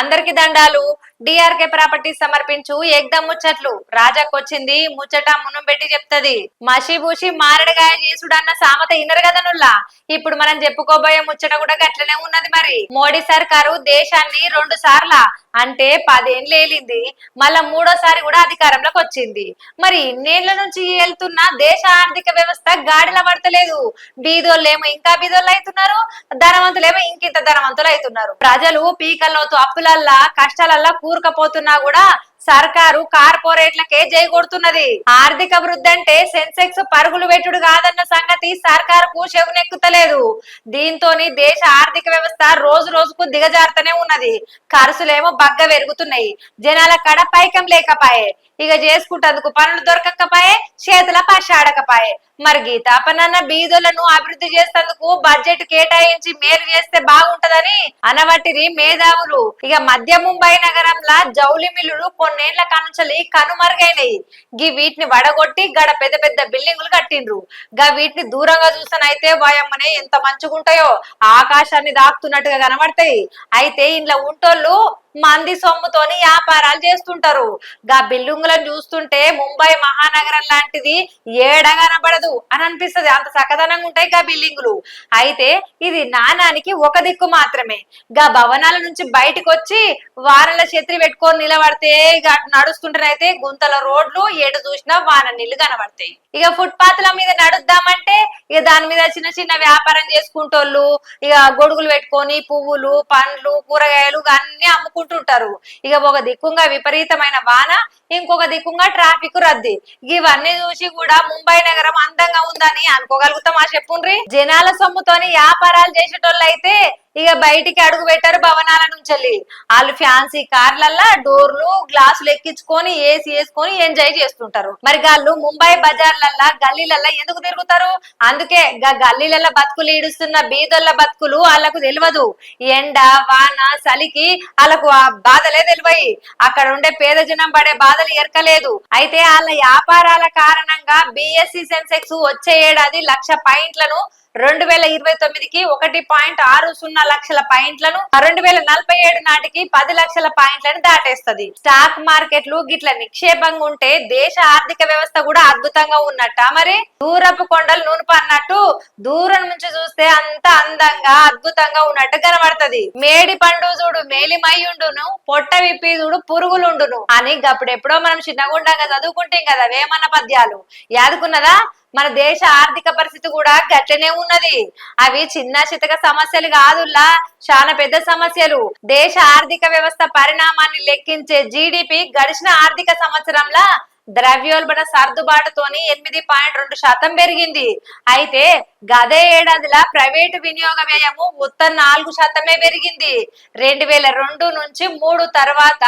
అందరికి దండాలు. DRK property సమర్పించు ఎగ్దమ్ ముచ్చట్లు. రాజాకొచ్చింది. ముచ్చట మునం పెట్టి చెప్తది మషిబూషి మారడగాయ చేసుడన్న సామెత ఇన్నరు కదా నుల్లా. ఇప్పుడు మనం చెప్పుకోబోయే ముచ్చట కూడా గట్లనే ఉన్నది మరి. మోడీ సర్కారు దేశాన్ని రెండు సార్ల అంటే పదేండ్లు ఏలింది. మళ్ళా మూడోసారి కూడా అధికారంలోకి వచ్చింది. మరి ఇన్నేళ్ళ నుంచి వెళ్తున్న దేశ ఆర్థిక వ్యవస్థ గాడిల పడతలేదు. బీదోళ్ళేమో ఇంకా బీదోళ్ళు అవుతున్నారు ధనవంతులేమో ఇంకింత ధనవంతులు అవుతున్నారు ప్రజలు పీకల్లోతు అప్పులల్లా కష్టాలల్లా ఊరకపోతున్నా కూడా సర్కారు కార్పొరేట్లకే జై కొడుతున్నది. ఆర్థిక వృద్ధి అంటే సెన్సెక్స్ పరుగులు పెట్టుడు కాదన్న సంగతి సర్కారుకు చెవునెక్కుతలేదు. దీంతోని దేశ ఆర్థిక వ్యవస్థ రోజు రోజుకు దిగజారుతూనే ఉన్నది. ఖర్చులేమో బగ్గ పెరుగుతున్నాయి. జనాల కడ పైకం లేకపాయే. ఇక చేసుకుంటందుకు పనులు దొరకకపోయే చేతుల పశాడకపాయే మరి గీతాపనన్న బీదులను అభివృద్ధి చేసేందుకు బడ్జెట్ కేటాయించి మేలు చేస్తే బాగుంటదని అనవట్టిరి మేధావులు. ఇక మధ్య ముంబై నగరంలో జౌలి మిల్లులు కొన్నేళ్ళ కనుంచలి కనుమరుగైనయి గీ వీటిని వడగొట్టి గడ పెద్ద పెద్ద బిల్డింగులు కట్టిండ్రు. గా వీటిని దూరంగా చూసానైతే వాయమ్మనే ఎంత మంచుగుంటాయో. ఆకాశాన్ని దాక్కుతున్నట్టుగా కనబడతాయి. అయితే ఇంట్లో ఉంటోళ్ళు మంది సొమ్ముతోని వ్యాపారాలు చేస్తుంటారు. గా బిల్డింగులను చూస్తుంటే ముంబై మహానగరం లాంటిది ఏడ కనబడదు అని అనిపిస్తది. అంత సకదనంగా ఉంటాయి గా బిల్డింగులు. అయితే ఇది నాణానికి ఒక దిక్కు మాత్రమే. గా భవనాల నుంచి బయటకు వచ్చి వానల చెత్రి పెట్టుకొని నిలబడితే ఇక నడుస్తుంటేనైతే గుంతల రోడ్లు ఎటు చూసినా వాన నీళ్ళు కనబడతాయి. ఇక ఫుట్పాత్ల మీద నడుద్దామంటే ఇక దాని మీద చిన్న చిన్న వ్యాపారం చేసుకుంటోళ్ళు ఇక గొడుగులు పెట్టుకొని పువ్వులు పండ్లు కూరగాయలు అన్ని అమ్ముకుంటారు అమ్ముకుంటుంటారు ఇక ఒక దిక్కుంగా విపరీతమైన వాన ఇంకొక దిక్కుంగా ట్రాఫిక్ రద్దీ. ఇవన్నీ చూసి కూడా ముంబై నగరం అందంగా ఉందని అనుకోగలుగుతామా చెప్పుండ్రి? జనాల సొమ్ముతోని వ్యాపారాలు చేసేటోళ్ళు అయితే ఇక బయటికి అడుగు పెట్టారు భవనాల నుంచి వాళ్ళు ఫ్యాన్సీ కార్లల్లా డోర్లు గ్లాసులు ఎక్కించుకొని ఏసీ వేసుకొని ఎంజాయ్ చేస్తుంటారు. మరి వాళ్ళు ముంబై బజార్లల్లా గల్లీలల్లా ఎందుకు తిరుగుతారు? అందుకే గా గల్లీలల్లా బతుకులు ఈడుస్తున్న బీదొల్ల బతుకులు వాళ్ళకు తెలియదు ఎండ వాన చలికి వాళ్ళకు ఆ బాధలే తెలివయి. అక్కడ ఉండే పేద జనం పడే బాధ బాధలు ఎరకలేదు అయితే వాళ్ళ వ్యాపారాల కారణంగా బిఎస్సి సెన్సెక్స్ వచ్చే ఏడాది లక్ష పాయింట్లను రెండు వేల ఇరవై తొమ్మిదికి ఒకటి పాయింట్ ఆరు సున్నా లక్షల పాయింట్లను రెండు వేల నలభై ఏడు నాటికి పది లక్షల పాయింట్లను దాటేస్తది. స్టాక్ మార్కెట్లు గిట్ల నిక్షేపంగా ఉంటే దేశ ఆర్థిక వ్యవస్థ కూడా అద్భుతంగా ఉన్నట్ట మరి? దూరపు కొండలు నూనె అన్నట్టు దూరం నుంచి చూస్తే అంత అందంగా అద్భుతంగా ఉన్నట్టు కనబడుతుంది. మేడి పండు చూడు మేలిమయ్యుండును పొట్ట విప్పి చూడు పురుగులుండును. అని గప్పుడెప్పుడో మనం చిన్నగుండంగా చదువుకుంటాం కదా వేమన్న పద్యాలు. యాదుకున్నదా? మన దేశ ఆర్థిక పరిస్థితి కూడా గట్లనే ఉన్నది. అవి చిన్న చితక సమస్యలు కాదుల్లా చాలా పెద్ద సమస్యలు. దేశ ఆర్థిక వ్యవస్థ పరిణామాన్ని లెక్కించే జీడిపి గడిచిన ఆర్థిక సంవత్సరంలో ద్రవ్యోల్బణ సర్దుబాటుతోని ఎనిమిది పాయింట్ రెండు శాతం పెరిగింది. అయితే గదే ఏడాదిలా ప్రైవేటు వినియోగ వ్యయము మొత్తం నాలుగు శాతమే పెరిగింది. రెండు వేల రెండు నుంచి మూడు తర్వాత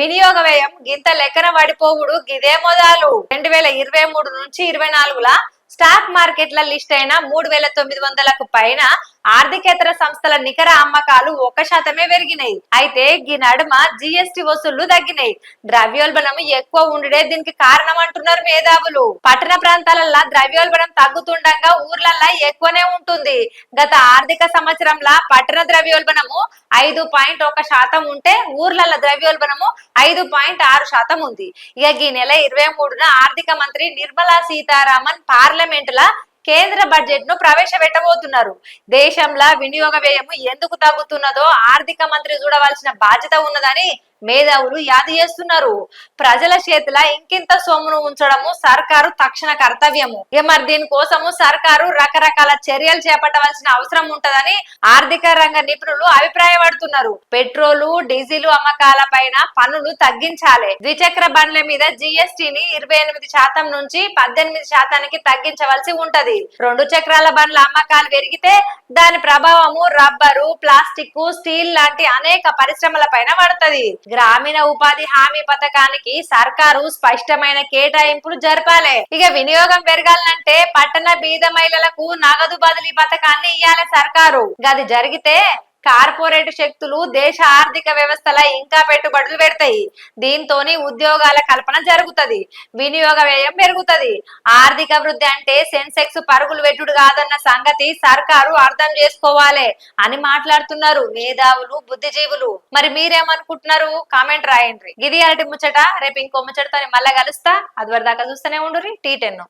వినియోగ వ్యయం గింత లెక్కన పడిపోవుడు గిదే మొదలు. రెండు వేల ఇరవై మూడు నుంచి ఇరవై నాలుగులా స్టాక్ మార్కెట్ల లిస్ట్ అయిన మూడు వేల తొమ్మిది వందలకు పైన ఆర్థికేతర సంస్థల నికర అమ్మకాలు ఒక శాతమే పెరిగినాయి. అయితే ఈ నడుమ జిఎస్టి వసూళ్ళు తగ్గినాయి. ద్రవ్యోల్బణం ఎక్కువ ఉండడే దీనికి కారణం అంటున్నారు మేధావులు. పట్టణ ప్రాంతాలల్లో ద్రవ్యోల్బణం తగ్గుతుండగా ఊర్లల్లో ఎక్కువనే ఉంటుంది. గత ఆర్థిక సంవత్సరంలో పట్టణ ద్రవ్యోల్బణము ఐదు పాయింట్ ఒక శాతం ఉంటే ఊర్లల్ల ద్రవ్యోల్బణము ఐదు పాయింట్ ఆరు శాతం ఉంది. ఇక ఈ నెల ఇరవై మూడున ఆర్థిక మంత్రి నిర్మలా సీతారామన్ పార్లమెంట్ లా కేంద్ర బడ్జెట్ను ప్రవేశపెట్టబోతున్నారు. దేశంలో వినియోగ వ్యయం ఎందుకు తగ్గుతున్నదో ఆర్థిక మంత్రి చూడవలసిన బాధ్యత ఉన్నదని మేధావులు యాది చేస్తున్నారు. ప్రజల చేతిలో ఇంకింత సొమ్మును ఉంచడము సర్కారు తక్షణ కర్తవ్యము. ఇక మరి దీనికోసము సర్కారు రకరకాల చర్యలు చేపట్టవలసిన అవసరం ఉంటదని ఆర్థిక రంగ నిపుణులు అభిప్రాయపడుతున్నారు. పెట్రోలు డీజిల్ అమ్మకాల పైన పన్నులు తగ్గించాలి. ద్విచక్ర బండ్ల మీద జిఎస్టిని ఇరవై ఎనిమిది శాతం నుంచి పద్దెనిమిది శాతానికి తగ్గించవలసి ఉంటది. రెండు చక్రాల బండ్ల అమ్మకాలు పెరిగితే దాని ప్రభావము రబ్బరు ప్లాస్టిక్ స్టీల్ లాంటి అనేక పరిశ్రమల పైన పడుతుంది. గ్రామీణ ఉపాధి హామీ పథకానికి సర్కారు స్పష్టమైన కేటాయింపులు జరపాలి. ఇక వినియోగం పెరగాలంటే పట్టణ బీద మహిళలకు నగదు బదిలీ పథకాన్ని ఇయ్యాలి సర్కారు. గది జరిగితే కార్పొరేట్ శక్తులు దేశ ఆర్థిక వ్యవస్థల ఇంకా పెట్టుబడులు పెడతాయి. దీంతోని ఉద్యోగాల కల్పన జరుగుతది. వినియోగ వ్యయం పెరుగుతది. ఆర్థిక వృద్ధి అంటే సెన్సెక్స్ పరుగులు పెట్టుడు కాదన్న సంగతి సర్కారు అర్థం చేసుకోవాలి అని మాట్లాడుతున్నారు మేధావులు బుద్ధిజీవులు. మరి మీరేమనుకుంటున్నారు? కామెంట్ రాయండి. గిది అరటి ముచ్చట రేపు ఇంకో ముచ్చటతో మళ్ళా కలుస్తా. అది వరదాకా చూస్తూనే ఉండురి టీ టెన్